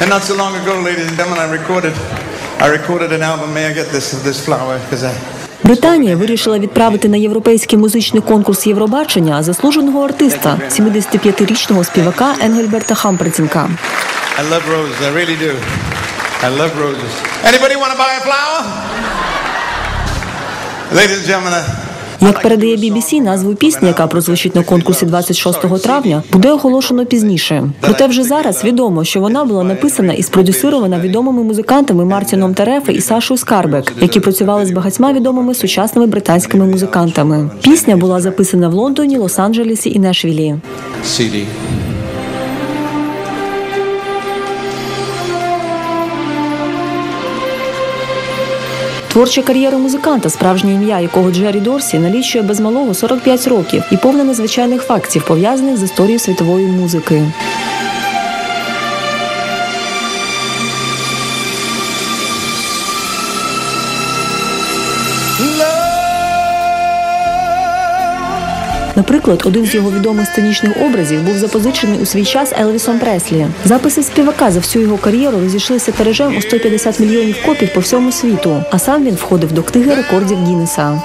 And not so long ago, ladies and gentlemen, I recorded, I recorded an album. May I get this this flower? Because I, Британія вирішила відправити на європейський музичний конкурс Євробачення заслуженого артиста, 75-річного співака Енгельберта Хампрецінка. I love roses. I really do. I love roses. Anybody want to buy a flower? Ladies and gentlemen, Як передає BBC, назву пісні, яка прозвучить на конкурсі 26 травня, буде оголошено пізніше. Проте вже зараз відомо, що вона була написана і спродюсирована відомими музикантами Мартіном Терефе і Сашою Скарбек, які працювали з багатьма відомими сучасними британськими музикантами. Пісня була записана в Лондоні, Лос-Анджелесі і Нешвілі. Творча кар'єра музиканта, справжнє ім'я якого Джері Дорсі налічує без малого 45 років і повне незвичайних фактів, пов'язаних з історією світової музики. Наприклад, один з його відомих сценічних образів був запозичений у свій час Елвісом Преслі. Записи співака за всю його кар'єру розійшлися тиражем у 150 мільйонів копій по всьому світу, а сам він входив до книги рекордів Гіннеса.